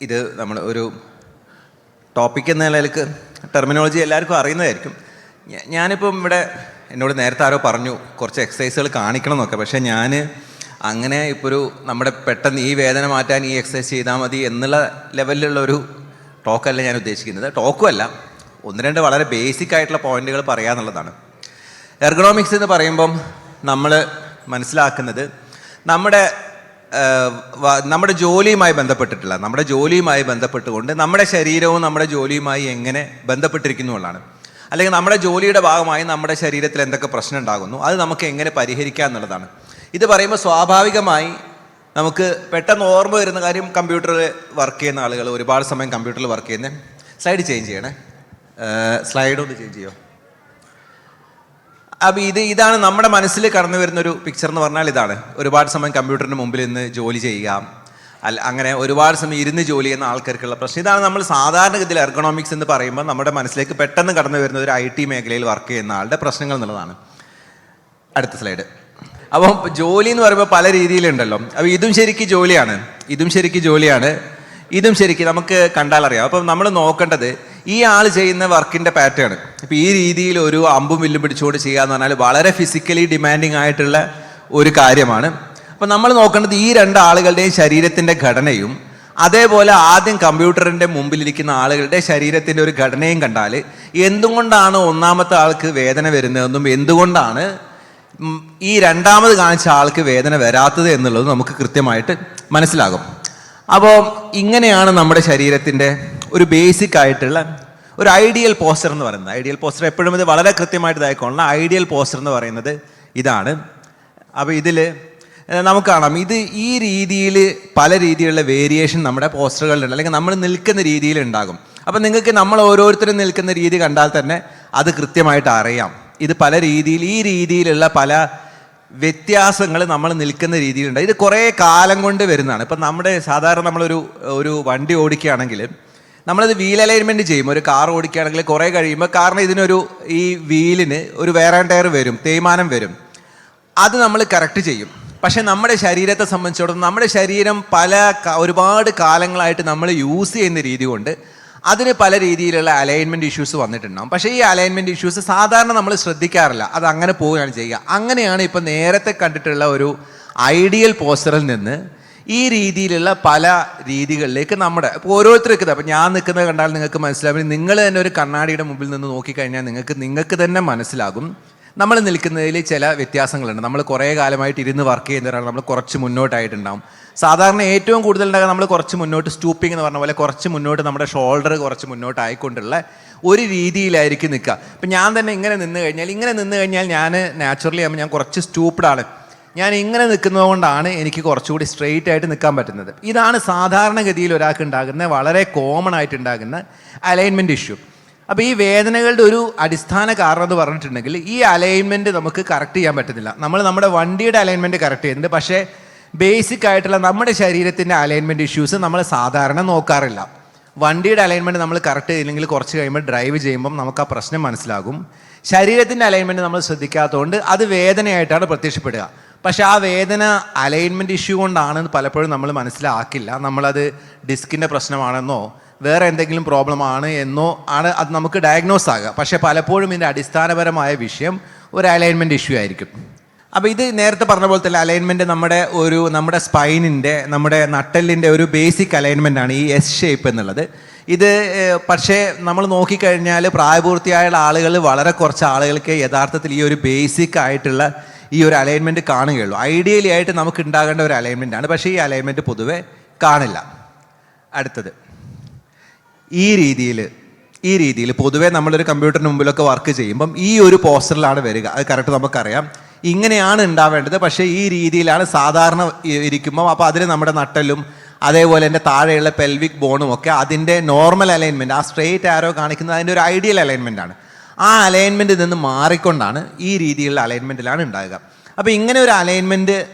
ഇത് നമ്മൾ ഒരു ടോപ്പിക് എന്ന നിലയിലേക്ക് ടെർമിനോളജി എല്ലാവർക്കും അറിയുന്നതായിരിക്കും. ഞാനിപ്പം ഇവിടെ എന്നോട് നേരത്തെ ആരോ പറഞ്ഞു കുറച്ച് എക്സസൈസുകൾ കാണിക്കണം എന്നൊക്കെ. പക്ഷേ ഞാൻ അങ്ങനെ ഇപ്പോൾ ഒരു നമ്മുടെ പെട്ടെന്ന് ഈ വേദന മാറ്റാൻ ഈ എക്സസൈസ് ചെയ്താൽ മതി എന്നുള്ള ലെവലിലുള്ള ഒരു ടോക്കല്ല ഞാൻ ഉദ്ദേശിക്കുന്നത്. ടോക്കും അല്ല. ഒന്ന് രണ്ട് വളരെ ബേസിക് ആയിട്ടുള്ള പോയിന്റുകൾ പറയാന്നുള്ളതാണ് എർഗണോമിക്സ് എന്ന് പറയുമ്പം നമ്മൾ മനസ്സിലാക്കുന്നത് നമ്മുടെ നമ്മുടെ ജോലിയുമായി ബന്ധപ്പെട്ടിട്ടില്ല. നമ്മുടെ ജോലിയുമായി ബന്ധപ്പെട്ടുകൊണ്ട് നമ്മുടെ ശരീരവും നമ്മുടെ ജോലിയുമായി എങ്ങനെ ബന്ധപ്പെട്ടിരിക്കുന്നു എന്നുള്ളതാണ്. അല്ലെങ്കിൽ നമ്മുടെ ജോലിയുടെ ഭാഗമായി നമ്മുടെ ശരീരത്തിൽ എന്തൊക്കെ പ്രശ്നം ഉണ്ടാകുന്നു അത് നമുക്ക് എങ്ങനെ പരിഹരിക്കാം എന്നുള്ളതാണ്. ഇത് പറയുമ്പോൾ സ്വാഭാവികമായി നമുക്ക് പെട്ടെന്ന് ഓർമ്മ വരുന്ന കാര്യം കമ്പ്യൂട്ടറിൽ വർക്ക് ചെയ്യുന്ന ആളുകൾ ഒരുപാട് സമയം കമ്പ്യൂട്ടറിൽ വർക്ക് ചെയ്യുന്ന. സ്ലൈഡ് ചേഞ്ച് ചെയ്യണേ. സ്ലൈഡ് ഒന്ന് ചേഞ്ച് ചെയ്യോ? അപ്പം ഇത് ഇതാണ് നമ്മുടെ മനസ്സിൽ കടന്നു വരുന്ന ഒരു പിക്ചർ എന്ന് പറഞ്ഞാൽ ഇതാണ്. ഒരുപാട് സമയം കമ്പ്യൂട്ടറിന് മുമ്പിൽ നിന്ന് ജോലി ചെയ്യുക. അല്ല അങ്ങനെ ഒരുപാട് സമയം ഇരുന്ന് ജോലി ചെയ്യുന്ന ആൾക്കാർക്കുള്ള പ്രശ്നം. ഇതാണ് നമ്മൾ സാധാരണഗതിയിൽ എർഗണോമിക്സ് എന്ന് പറയുമ്പോൾ നമ്മുടെ മനസ്സിലേക്ക് പെട്ടെന്ന് കടന്നു വരുന്ന ഒരു ഐ ടി മേഖലയിൽ വർക്ക് ചെയ്യുന്ന ആളുടെ പ്രശ്നങ്ങൾ എന്നുള്ളതാണ്. അടുത്ത സ്ലൈഡ് അപ്പം ജോലി എന്ന് പറയുമ്പോൾ പല രീതിയിലുണ്ടല്ലോ. അപ്പോൾ ഇതും ശരിക്കും ജോലിയാണ്. ഇതും ശരിക്കും ജോലിയാണ്. ഇതും ശരിക്കും നമുക്ക് കണ്ടാൽ അറിയാം. അപ്പം നമ്മൾ നോക്കേണ്ടത് ഈ ആൾ ചെയ്യുന്ന വർക്കിന്റെ പാറ്റേൺ. ഇപ്പം ഈ രീതിയിൽ ഒരു അമ്പും വില്ലും പിടിച്ചുകൊണ്ട് ചെയ്യുക എന്ന് പറഞ്ഞാൽ വളരെ ഫിസിക്കലി ഡിമാൻഡിങ് ആയിട്ടുള്ള ഒരു കാര്യമാണ്. അപ്പം നമ്മൾ നോക്കേണ്ടത് ഈ രണ്ട് ആളുകളുടെയും ശരീരത്തിന്റെ ഘടനയും അതേപോലെ ആദ്യം കമ്പ്യൂട്ടറിന്റെ മുമ്പിലിരിക്കുന്ന ആളുകളുടെ ശരീരത്തിന്റെ ഒരു ഘടനയും കണ്ടാൽ എന്തുകൊണ്ടാണ് ഒന്നാമത്തെ ആൾക്ക് വേദന വരുന്നതെന്നും എന്തുകൊണ്ടാണ് ഈ രണ്ടാമത് കാണിച്ച ആൾക്ക് വേദന വരാത്തത് എന്നുള്ളത് നമുക്ക് കൃത്യമായിട്ട് മനസ്സിലാകും. അപ്പോൾ ഇങ്ങനെയാണ് നമ്മുടെ ശരീരത്തിന്റെ ഒരു ബേസിക് ആയിട്ടുള്ള ഒരു ഐഡിയൽ പോസ്റ്റർ എന്ന് പറയുന്നത്. ഐഡിയൽ പോസ്റ്റർ എപ്പോഴും ഇത് വളരെ കൃത്യമായിട്ട് ഇതായിക്കൊള്ളണം ഐഡിയൽ പോസ്റ്റർ എന്ന് പറയുന്നത് ഇതാണ്. അപ്പോൾ ഇതിൽ നമുക്ക് കാണാം. ഇത് ഈ രീതിയിൽ പല രീതിയിലുള്ള വേരിയേഷൻ നമ്മുടെ പോസ്റ്ററുകളിലുണ്ട്. അല്ലെങ്കിൽ നമ്മൾ നിൽക്കുന്ന രീതിയിൽ ഉണ്ടാകും. അപ്പം നിങ്ങൾക്ക് നമ്മൾ ഓരോരുത്തരും നിൽക്കുന്ന രീതി കണ്ടാൽ തന്നെ അത് കൃത്യമായിട്ട് അറിയാം. ഇത് പല രീതിയിൽ ഈ രീതിയിലുള്ള പല വ്യത്യാസങ്ങൾ നമ്മൾ നിൽക്കുന്ന രീതിയിലുണ്ട്. ഇത് കുറേ കാലം കൊണ്ട് വരുന്നതാണ്. ഇപ്പം നമ്മുടെ സാധാരണ നമ്മളൊരു ഒരു വണ്ടി ഓടിക്കുകയാണെങ്കിൽ നമ്മളത് വീൽ അലൈൻമെന്റ് ചെയ്യും. ഒരു കാർ ഓടിക്കുകയാണെങ്കിൽ കുറേ കഴിയുമ്പോൾ കാരണം ഇതിനൊരു ഈ വീലിന് ഒരു വേറെ ടയർ വരും തേയ്മാനം വരും. അത് നമ്മൾ കറക്റ്റ് ചെയ്യും. പക്ഷേ നമ്മുടെ ശരീരത്തെ സംബന്ധിച്ചിടത്തോളം നമ്മുടെ ശരീരം പല ഒരുപാട് കാലങ്ങളായിട്ട് നമ്മൾ യൂസ് ചെയ്യുന്ന രീതി കൊണ്ട് അതിന് പല രീതിയിലുള്ള അലൈൻമെന്റ് ഇഷ്യൂസ് വന്നിട്ടുണ്ടാകും പക്ഷേ ഈ അലൈൻമെന്റ് ഇഷ്യൂസ് സാധാരണ നമ്മൾ ശ്രദ്ധിക്കാറില്ല. അത് അങ്ങനെ പോവുകയാണ് ചെയ്യുക. അങ്ങനെയാണ് ഇപ്പം നേരത്തെ കണ്ടിട്ടുള്ള ഒരു ഐഡിയൽ പോസ്റ്ററിൽ നിന്ന് ഈ രീതിയിലുള്ള പല രീതികളിലേക്ക് നമ്മുടെ ഇപ്പോൾ ഓരോരുത്തർക്ക് അപ്പം ഞാൻ നിൽക്കുന്നത് കണ്ടാൽ നിങ്ങൾക്ക് മനസ്സിലാവും. നിങ്ങൾ തന്നെ ഒരു കണ്ണാടിയുടെ മുമ്പിൽ നിന്ന് നോക്കിക്കഴിഞ്ഞാൽ നിങ്ങൾക്ക് നിങ്ങൾക്ക് തന്നെ മനസ്സിലാകും. നമ്മൾ നിൽക്കുന്നതിൽ ചില വ്യത്യാസങ്ങളുണ്ട്. നമ്മൾ കുറേ കാലമായിട്ട് ഇരുന്ന് വർക്ക് ചെയ്യുന്നവരാണ്. നമ്മൾ കുറച്ച് മുന്നോട്ടായിട്ടുണ്ടാവും. സാധാരണ ഏറ്റവും കൂടുതൽ ഉണ്ടാകുക നമ്മൾ കുറച്ച് മുന്നോട്ട് സ്റ്റൂപ്പിംഗ് എന്ന് പറഞ്ഞ പോലെ കുറച്ച് മുന്നോട്ട് നമ്മുടെ ഷോൾഡർ കുറച്ച് മുന്നോട്ടായിക്കൊണ്ടുള്ള ഒരു രീതിയിലായിരിക്കും നിൽക്കുക. ഇപ്പം ഞാൻ തന്നെ ഇങ്ങനെ നിന്ന് കഴിഞ്ഞാൽ ഇങ്ങനെ നിന്ന് കഴിഞ്ഞാൽ ഞാൻ നാച്ചുറലി ആകുമ്പോൾ ഞാൻ കുറച്ച് സ്റ്റൂപ്പിഡാണ് ഞാൻ ഇങ്ങനെ നിൽക്കുന്നത് കൊണ്ടാണ് എനിക്ക് കുറച്ചുകൂടി സ്ട്രെയിറ്റ് ആയിട്ട് നിൽക്കാൻ പറ്റുന്നത്. ഇതാണ് സാധാരണഗതിയിൽ ഒരാൾക്ക് ഉണ്ടാകുന്ന വളരെ കോമൺ ആയിട്ട് ഉണ്ടാകുന്ന അലൈൻമെന്റ് ഇഷ്യൂ അപ്പോൾ ഈ വേദനകളുടെ ഒരു അടിസ്ഥാന കാരണം എന്ന് പറഞ്ഞിട്ടുണ്ടെങ്കിൽ ഈ അലൈൻമെന്റ് നമുക്ക് കറക്റ്റ് ചെയ്യാൻ പറ്റുന്നില്ല. നമ്മൾ നമ്മുടെ വണ്ടിയുടെ അലൈൻമെന്റ് കറക്റ്റ് ചെയ്യുന്നുണ്ട്. പക്ഷേ ബേസിക് ആയിട്ടുള്ള നമ്മുടെ ശരീരത്തിന്റെ അലൈൻമെന്റ് ഇഷ്യൂസ് നമ്മൾ സാധാരണ നോക്കാറില്ല. വണ്ടിയുടെ അലൈൻമെന്റ് നമ്മൾ കറക്റ്റ് ചെയ്തില്ലെങ്കിൽ കുറച്ച് കഴിയുമ്പോൾ ഡ്രൈവ് ചെയ്യുമ്പം നമുക്ക് ആ പ്രശ്നം മനസ്സിലാകും. ശരീരത്തിന്റെ അലൈൻമെന്റ് നമ്മൾ ശ്രദ്ധിക്കാത്തതുകൊണ്ട് അത് വേദനയായിട്ടാണ് പ്രത്യക്ഷപ്പെടുക. പക്ഷെ ആ വേദന അലൈൻമെന്റ് ഇഷ്യൂ കൊണ്ടാണെന്ന് പലപ്പോഴും നമ്മൾ മനസ്സിലാക്കില്ല. നമ്മളത് ഡിസ്കിന്റെ പ്രശ്നമാണെന്നോ വേറെ എന്തെങ്കിലും പ്രോബ്ലം ആണ് എന്നോ ആണ് അത് നമുക്ക് ഡയഗ്നോസ് ആകുക പക്ഷെ പലപ്പോഴും ഇതിന്റെ അടിസ്ഥാനപരമായ വിഷയം ഒരു അലൈൻമെന്റ് ഇഷ്യൂ ആയിരിക്കും. അപ്പോൾ ഇത് നേരത്തെ പറഞ്ഞ പോലെ തന്നെ അലൈൻമെന്റ് നമ്മുടെ ഒരു നമ്മുടെ സ്പൈനിന്റെ നമ്മുടെ നട്ടലിന്റെ ഒരു ബേസിക് അലൈൻമെന്റ് ആണ് ഈ എസ് ഷേപ്പ് എന്നുള്ളത്. ഇത് പക്ഷേ നമ്മൾ നോക്കിക്കഴിഞ്ഞാൽ പ്രായപൂർത്തിയായ ആളുകൾ വളരെ കുറച്ച് ആളുകൾക്ക് യഥാർത്ഥത്തിൽ ഈ ഒരു ബേസിക് ആയിട്ടുള്ള ഈ ഒരു അലൈൻമെന്റ് കാണുകയുള്ളൂ. ഐഡിയലി ആയിട്ട് നമുക്ക് ഉണ്ടാകേണ്ട ഒരു അലൈൻമെന്റ് ആണ്. പക്ഷേ ഈ അലൈൻമെന്റ് പൊതുവെ കാണില്ല. അടുത്തത്. ഈ രീതിയിൽ ഈ രീതിയിൽ പൊതുവെ നമ്മളൊരു കമ്പ്യൂട്ടറിന് മുമ്പിലൊക്കെ വർക്ക് ചെയ്യുമ്പം ഈ ഒരു പോസ്റ്ററിലാണ് വരിക. അത് കറക്റ്റ് നമുക്കറിയാം. ഇങ്ങനെയാണ് ഉണ്ടാവേണ്ടത്. പക്ഷേ ഈ രീതിയിലാണ് സാധാരണ ഇരിക്കുമ്പം അപ്പോൾ അതിന് നമ്മുടെ നട്ടലും അതേപോലെ തന്നെ താഴെയുള്ള പെൽവിക് ബോണും ഒക്കെ അതിന്റെ നോർമൽ അലൈൻമെന്റ് ആ സ്ട്രെയിറ്റ് ആരോ കാണിക്കുന്നത് അതിന്റെ ഒരു ഐഡിയൽ അലൈൻമെന്റ് ആണ്. ആ അലൈൻമെന്റിൽ നിന്ന് മാറിക്കൊണ്ടാണ് ഈ രീതിയിലുള്ള അലൈൻമെന്റിലാണ് ഉണ്ടാകുക. അപ്പോൾ ഇങ്ങനെ ഒരു അലൈൻമെന്റ്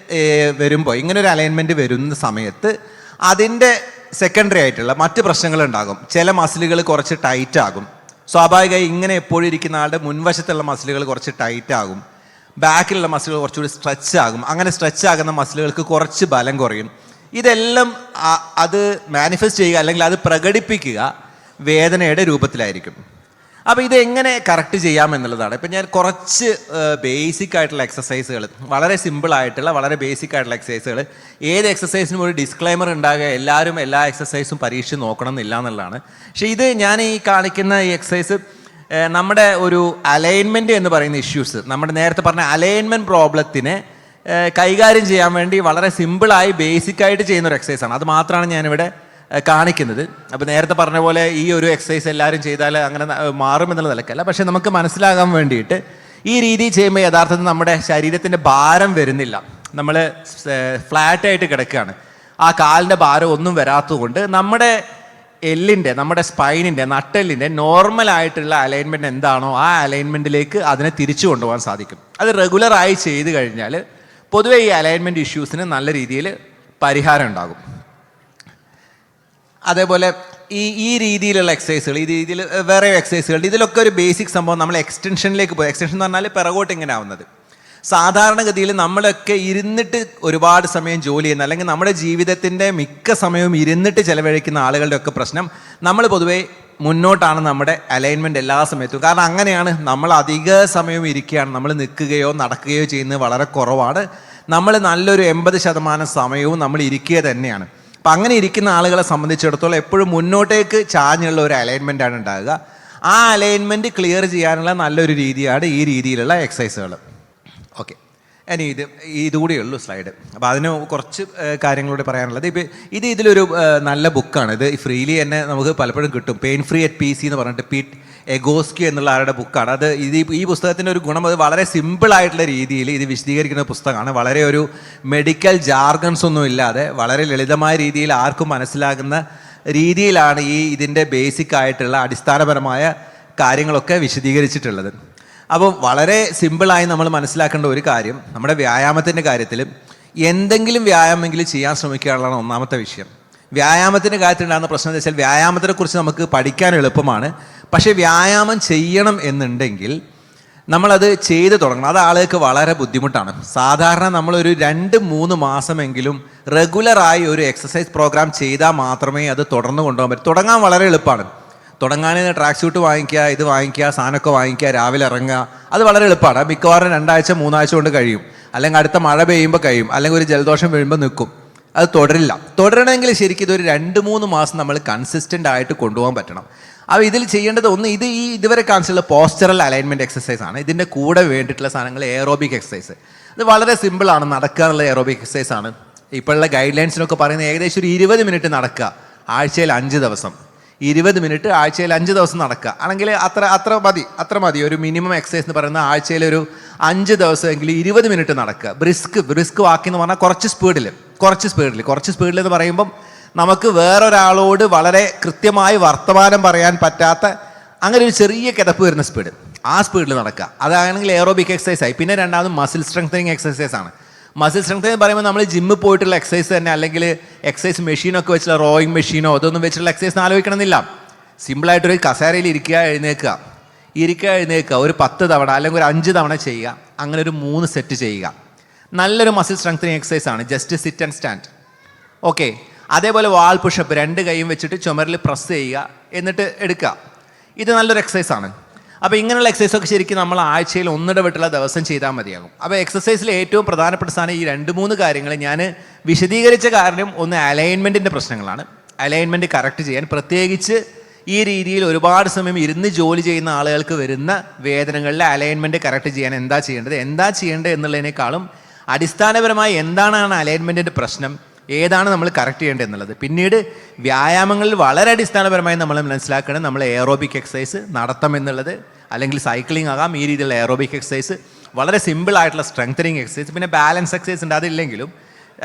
വരുമ്പോൾ ഇങ്ങനെ ഒരു അലൈൻമെന്റ് വരുന്ന സമയത്ത് അതിന്റെ സെക്കൻഡറി ആയിട്ടുള്ള മറ്റ് പ്രശ്നങ്ങളുണ്ടാകും. ചില മസിലുകൾ കുറച്ച് ടൈറ്റ് ആകും. സ്വാഭാവികമായി ഇങ്ങനെ എപ്പോഴും ഇരിക്കുന്ന ആളുടെ മുൻവശത്തുള്ള മസിലുകൾ കുറച്ച് ടൈറ്റ് ആകും. ബാക്കിലുള്ള മസിലുകൾ കുറച്ചുകൂടി സ്ട്രെച്ച് ആകും. അങ്ങനെ സ്ട്രെച്ച് ആകുന്ന മസിലുകൾക്ക് കുറച്ച് ബലം കുറയും. ഇതെല്ലാം അത് മാനിഫെസ്റ്റ് ചെയ്യുക അല്ലെങ്കിൽ അത് പ്രകടിപ്പിക്കുക വേദനയുടെ രൂപത്തിലായിരിക്കും. അപ്പോൾ ഇത് എങ്ങനെ കറക്റ്റ് ചെയ്യാം എന്നുള്ളതാണ്. ഇപ്പം ഞാൻ കുറച്ച് ബേസിക് ആയിട്ടുള്ള എക്സസൈസുകൾ വളരെ സിമ്പിൾ ആയിട്ടുള്ള വളരെ ബേസിക് ആയിട്ടുള്ള എക്സസൈസുകൾ ഏത് എക്സസൈസിനും ഒരു ഡിസ്ക്ലൈമർ ഉണ്ടാകുക എല്ലാവരും എല്ലാ എക്സസൈസും പരീക്ഷിച്ച് നോക്കണം എന്നില്ല എന്നുള്ളതാണ്. പക്ഷേ ഇത് ഞാൻ ഈ കാണിക്കുന്ന ഈ എക്സസൈസ് നമ്മുടെ ഒരു അലൈൻമെന്റ് എന്ന് പറയുന്ന ഇഷ്യൂസ് നമ്മുടെ നേരത്തെ പറഞ്ഞ അലൈൻമെന്റ് പ്രോബ്ലത്തിനെ കൈകാര്യം ചെയ്യാൻ വേണ്ടി വളരെ സിമ്പിളായി ബേസിക്കായിട്ട് ചെയ്യുന്ന ഒരു എക്സസൈസാണ് അത് മാത്രമാണ് ഞാനിവിടെ കാണിക്കുന്നത്. അപ്പോൾ നേരത്തെ പറഞ്ഞ പോലെ ഈ ഒരു എക്സസൈസ് എല്ലാവരും ചെയ്താൽ അങ്ങനെ മാറും എന്നുള്ള നിലക്കല്ല. പക്ഷെ നമുക്ക് മനസ്സിലാകാൻ വേണ്ടിയിട്ട് ഈ രീതി ചെയ്യുമ്പോൾ യഥാർത്ഥത്തിൽ നമ്മുടെ ശരീരത്തിന്റെ ഭാരം വരുന്നില്ല. നമ്മൾ ഫ്ലാറ്റായിട്ട് കിടക്കുകയാണ്. ആ കാലിന്റെ ഭാരം ഒന്നും വരാത്തതുകൊണ്ട് നമ്മുടെ എല്ലിന്റെ നമ്മുടെ സ്പൈനിന്റെ നട്ടെല്ലിന്റെ ആയിട്ടുള്ള അലൈൻമെന്റ് എന്താണോ ആ അലൈൻമെന്റിലേക്ക് അതിനെ തിരിച്ചു കൊണ്ടുപോകാൻ സാധിക്കും. അത് റെഗുലറായി ചെയ്ത് കഴിഞ്ഞാൽ പൊതുവേ ഈ അലൈൻമെന്റ് ഇഷ്യൂസിന് നല്ല രീതിയിൽ പരിഹാരം ഉണ്ടാകും. അതേപോലെ ഈ ഈ രീതിയിലുള്ള എക്സസൈസുകൾ ഈ രീതിയിൽ വേറെ എക്സസൈസുകൾ ഇതിലൊക്കെ ഒരു ബേസിക് സംഭവം നമ്മൾ എക്സ്റ്റൻഷനിലേക്ക് പോയി. എക്സ്റ്റൻഷൻ എന്ന് പറഞ്ഞാൽ പിറകോട്ട് ഇങ്ങനെ ആവുന്നത് സാധാരണഗതിയിൽ നമ്മളൊക്കെ ഇരുന്നിട്ട് ഒരുപാട് സമയം ജോലി ചെയ്യുന്ന അല്ലെങ്കിൽ നമ്മുടെ ജീവിതത്തിന്റെ മിക്ക സമയവും ഇരുന്നിട്ട് ചിലവഴിക്കുന്ന ആളുകളുടെ ഒക്കെ പ്രശ്നം നമ്മൾ പൊതുവേ മുന്നോട്ടാണ് നമ്മുടെ അലൈൻമെന്റ് എല്ലാ സമയത്തും. കാരണം അങ്ങനെയാണ് നമ്മൾ അധിക സമയവും ഇരിക്കുകയാണ്. നമ്മൾ നിൽക്കുകയോ നടക്കുകയോ ചെയ്യുന്നത് വളരെ കുറവാണ്. നമ്മൾ നല്ലൊരു എൺപത് ശതമാനം സമയവും നമ്മൾ ഇരിക്കുക തന്നെയാണ്. അപ്പം അങ്ങനെ ഇരിക്കുന്ന ആളുകളെ സംബന്ധിച്ചിടത്തോളം എപ്പോഴും മുന്നോട്ടേക്ക് ചാഞ്ഞുള്ള ഒരു അലൈൻമെന്റ് ആണ് ഉണ്ടാകുക ആ അലൈൻമെന്റ് ക്ലിയർ ചെയ്യാനുള്ള നല്ലൊരു രീതിയാണ് ഈ രീതിയിലുള്ള എക്സസൈസുകൾ ഓക്കെ ഇനി ഇത് ഇതുകൂടെ ഉള്ളൂ സ്ലൈഡ് അപ്പോൾ അതിന് കുറച്ച് കാര്യങ്ങളോട് പറയാനുള്ളത്. ഇപ്പോൾ ഇത് ഇതിലൊരു നല്ല ബുക്കാണ് ഇത് ഫ്രീലി തന്നെ നമുക്ക് പലപ്പോഴും കിട്ടും. Pain free at P C എന്ന് പറഞ്ഞിട്ട് പീറ്റ് എഗോസ്കി എന്നുള്ള ആരുടെ ബുക്കാണ് അത് ഇത് ഈ- ഈ പുസ്തകത്തിന്റെ ഒരു ഗുണം അത് വളരെ സിമ്പിളായിട്ടുള്ള രീതിയിൽ ഇത് വിശദീകരിക്കുന്ന പുസ്തകമാണ്. വളരെ ഒരു മെഡിക്കൽ ജാർഗൻസ് ഒന്നും ഇല്ലാതെ വളരെ ലളിതമായ രീതിയിൽ ആർക്കും മനസ്സിലാകുന്ന രീതിയിലാണ് ഈ ഇതിന്റെ ബേസിക് ആയിട്ടുള്ള അടിസ്ഥാനപരമായ കാര്യങ്ങളൊക്കെ വിശദീകരിച്ചിട്ടുള്ളത്. അപ്പോൾ വളരെ സിമ്പിളായി നമ്മൾ മനസ്സിലാക്കേണ്ട ഒരു കാര്യം നമ്മുടെ വ്യായാമത്തിന്റെ കാര്യത്തിൽ എന്തെങ്കിലും വ്യായാമമെങ്കിലും ചെയ്യാൻ ശ്രമിക്കുക എന്നുള്ളതാണ് ഒന്നാമത്തെ വിഷയം. വ്യായാമത്തിന്റെ കാര്യത്തിൽ ഉണ്ടാകുന്ന പ്രശ്നം എന്ന് വെച്ചാൽ വ്യായാമത്തിനെക്കുറിച്ച് നമുക്ക് പഠിക്കാൻ എളുപ്പമാണ്. പക്ഷേ വ്യായാമം ചെയ്യണം എന്നുണ്ടെങ്കിൽ നമ്മളത് ചെയ്ത് തുടങ്ങണം. അത് ആളുകൾക്ക് വളരെ ബുദ്ധിമുട്ടാണ്. സാധാരണ നമ്മളൊരു രണ്ട് മൂന്ന് മാസമെങ്കിലും റെഗുലറായി ഒരു എക്സസൈസ് പ്രോഗ്രാം ചെയ്താൽ മാത്രമേ അത് തുടർന്ന് കൊണ്ടുപോകാൻ പറ്റൂ. തുടങ്ങാൻ വളരെ എളുപ്പമാണ്. തുടങ്ങാൻ ട്രാക്ക് സ്യൂട്ട് വാങ്ങിക്കുക ഇത് വാങ്ങിക്കുക സാധനമൊക്കെ വാങ്ങിക്കുക രാവിലെ ഇറങ്ങുക. അത് വളരെ എളുപ്പമാണ്. മിക്കവാറും രണ്ടാഴ്ച മൂന്നാഴ്ച കൊണ്ട് കഴിയും. അല്ലെങ്കിൽ അടുത്ത മഴ പെയ്യുമ്പോൾ കഴിയും. അല്ലെങ്കിൽ ഒരു ജലദോഷം വീഴുമ്പോൾ നിൽക്കും. അത് തുടരില്ല. തുടരണമെങ്കിൽ ശരിക്കും ഇതൊരു രണ്ട് മൂന്ന് മാസം നമ്മൾ കൺസിസ്റ്റന്റ് ആയിട്ട് കൊണ്ടുപോകാൻ പറ്റണം. അപ്പോൾ ഇതിൽ ചെയ്യേണ്ടത് ഒന്ന് ഇത് ഈ ഇതുവരെ കാണിച്ചുള്ള പോസ്റ്ററൽ അലൈൻമെന്റ് എക്സസൈസ് ആണ്. ഇതിന്റെ കൂടെ വേണ്ടിയിട്ടുള്ള സാധനങ്ങൾ എയറോബിക് എക്സസൈസ് ഇത് വളരെ സിമ്പിളാണ് നടക്കാനുള്ള എയറോബിക് എക്സസൈസ് ആണ്. ഇപ്പോഴുള്ള ഗൈഡ് ലൈൻസിനൊക്കെ പറയുന്നത് ഏകദേശം ഒരു ഇരുപത് മിനിറ്റ് നടക്കുക. ആഴ്ചയിൽ അഞ്ച് ദിവസം. ഇരുപത് മിനിറ്റ് ആഴ്ചയിൽ അഞ്ച് ദിവസം നടക്കുക. ആണെങ്കിൽ അത്ര അത്ര മതി അത്ര മതി. ഒരു മിനിമം എക്സസൈസ് എന്ന് പറയുന്നത് ആഴ്ചയിൽ ഒരു അഞ്ച് ദിവസമെങ്കിലും ഇരുപത് മിനിറ്റ് നടക്കുക. ബ്രിസ്ക് ബ്രിസ്ക് വാക്കി എന്ന് പറഞ്ഞാൽ കുറച്ച് സ്പീഡിൽ കുറച്ച് സ്പീഡിൽ കുറച്ച് സ്പീഡിൽ എന്ന് പറയുമ്പം നമുക്ക് വേറൊരാളോട് വളരെ കൃത്യമായി വർത്തമാനം പറയാൻ പറ്റാത്ത അങ്ങനെ ഒരു ചെറിയ കിടപ്പ് വരുന്ന സ്പീഡ് ആ സ്പീഡിൽ നടക്കുക. അതാണെങ്കിൽ എയറോബിക് എക്സസൈസ് ആയി. പിന്നെ രണ്ടാമത് മസിൽ സ്ട്രെങ്തനിങ് എക്സസൈസ് ആണ്. മസിൽ സ്ട്രെങ്ത് എന്ന് പറയുമ്പോൾ നമ്മൾ ജിമ്മിൽ പോയിട്ടുള്ള എക്സസൈസ് തന്നെ അല്ലെങ്കിൽ എക്സസൈസ് മെഷീനൊക്കെ വെച്ചുള്ള റോയിങ് മെഷീനോ അതൊന്നും വെച്ചിട്ടുള്ള എക്സസൈസ് ആലോചിക്കണമെന്നില്ല. സിമ്പിളായിട്ടൊരു കസേരയിൽ ഇരിക്കുക എഴുന്നേക്കുക ഇരിക്കുക എഴുന്നേക്കുക ഒരു പത്ത് തവണ അല്ലെങ്കിൽ ഒരു അഞ്ച് തവണ ചെയ്യുക. അങ്ങനെ ഒരു മൂന്ന് സെറ്റ് ചെയ്യുക. നല്ലൊരു മസിൽ സ്ട്രെങ്തനിങ് എക്സസൈസ് ആണ്. Just sit and stand okay അതേപോലെ വാൾ പുഷപ്പ് രണ്ട് കൈയും വെച്ചിട്ട് ചുമരിൽ പ്രസ് ചെയ്യുക. എന്നിട്ട് എടുക്കുക. ഇത് നല്ലൊരു എക്സസൈസ് ആണ്. അപ്പോൾ ഇങ്ങനെയുള്ള എക്സസൈസ് ഒക്കെ ശരിക്കും നമ്മൾ ആഴ്ചയിൽ ഒന്നിടവിട്ടുള്ള ദിവസം ചെയ്താൽ മതിയാകും. അപ്പോൾ എക്സസൈസിൽ ഏറ്റവും പ്രധാനപ്പെട്ട സ്ഥാനം ഈ രണ്ട് മൂന്ന് കാര്യങ്ങൾ ഞാൻ വിശദീകരിച്ച കാരണം ഒന്ന് അലൈൻമെന്റിന്റെ പ്രശ്നങ്ങളാണ്. അലൈൻമെന്റ് കറക്റ്റ് ചെയ്യാൻ പ്രത്യേകിച്ച് ഈ രീതിയിൽ ഒരുപാട് സമയം ഇരുന്ന് ജോലി ചെയ്യുന്ന ആളുകൾക്ക് വരുന്ന വേദനകളിലെ അലൈൻമെന്റ് കറക്റ്റ് ചെയ്യാൻ എന്താ ചെയ്യേണ്ടത് എന്താ ചെയ്യേണ്ടത് എന്നുള്ളതിനേക്കാളും അടിസ്ഥാനപരമായി എന്താണ് അലൈൻമെന്റിന്റെ പ്രശ്നം ഏതാണ് നമ്മൾ കറക്റ്റ് ചെയ്യേണ്ടത് എന്നുള്ളത്. പിന്നീട് വ്യായാമങ്ങളിൽ വളരെ അടിസ്ഥാനപരമായി നമ്മൾ മനസ്സിലാക്കണം നമ്മൾ എയറോബിക് എക്സസൈസ് നടത്തം എന്നുള്ളത്. അല്ലെങ്കിൽ സൈക്ലിംഗ് ആകാം ഈ രീതിയിലുള്ള എയറോബിക് എക്സസൈസ് വളരെ സിമ്പിളായിട്ടുള്ള സ്ട്രെങ്തനിങ് എക്സസൈസ് പിന്നെ ബാലൻസ് എക്സസൈസ് ഉണ്ട്. അതില്ലെങ്കിലും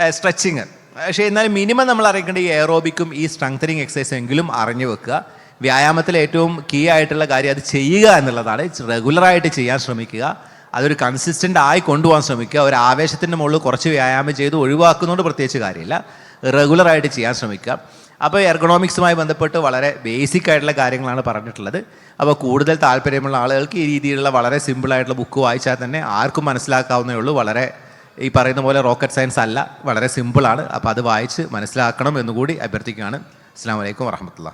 സ്ട്രെച്ചിങ് പക്ഷേ എന്നാലും മിനിമം നമ്മൾ അറിയിക്കേണ്ട ഈ എയറോബിക്കും ഈ സ്ട്രെങ്തനിങ് എക്സസൈസും എങ്കിലും അറിഞ്ഞു വെക്കുക. വ്യായാമത്തിൽ ഏറ്റവും കീ ആയിട്ടുള്ള കാര്യം അത് ചെയ്യുക എന്നുള്ളതാണ്. റെഗുലറായിട്ട് ചെയ്യാൻ ശ്രമിക്കുക. അതൊരു കൺസിസ്റ്റന്റ് ആയി കൊണ്ടുപോകാൻ ശ്രമിക്കുക. ഒരു ആവേശത്തിന്റെ മുകളിൽ കുറച്ച് വ്യായാമം ചെയ്ത് ഒഴിവാക്കുന്നതുകൊണ്ട് പ്രത്യേകിച്ച് കാര്യമില്ല. റെഗുലറായിട്ട് ചെയ്യാൻ ശ്രമിക്കുക. അപ്പോൾ എർഗണോമിക്സുമായി ബന്ധപ്പെട്ട് വളരെ ബേസിക് ആയിട്ടുള്ള കാര്യങ്ങളാണ് പറഞ്ഞിട്ടുള്ളത്. അപ്പോൾ കൂടുതൽ താല്പര്യമുള്ള ആളുകൾക്ക് ഈ രീതിയിലുള്ള വളരെ സിമ്പിളായിട്ടുള്ള ബുക്ക് വായിച്ചാൽ തന്നെ ആർക്കും മനസ്സിലാക്കാവുന്നേ ഉള്ളൂ. വളരെ ഈ പറയുന്ന പോലെ റോക്കറ്റ് സയൻസ് അല്ല വളരെ സിമ്പിളാണ് അപ്പോൾ അത് വായിച്ച് മനസ്സിലാക്കണം എന്നുകൂടി അഭ്യർത്ഥിക്കുകയാണ്. അസ്സാം വലൈക്കും വറഹമത്തുള്ള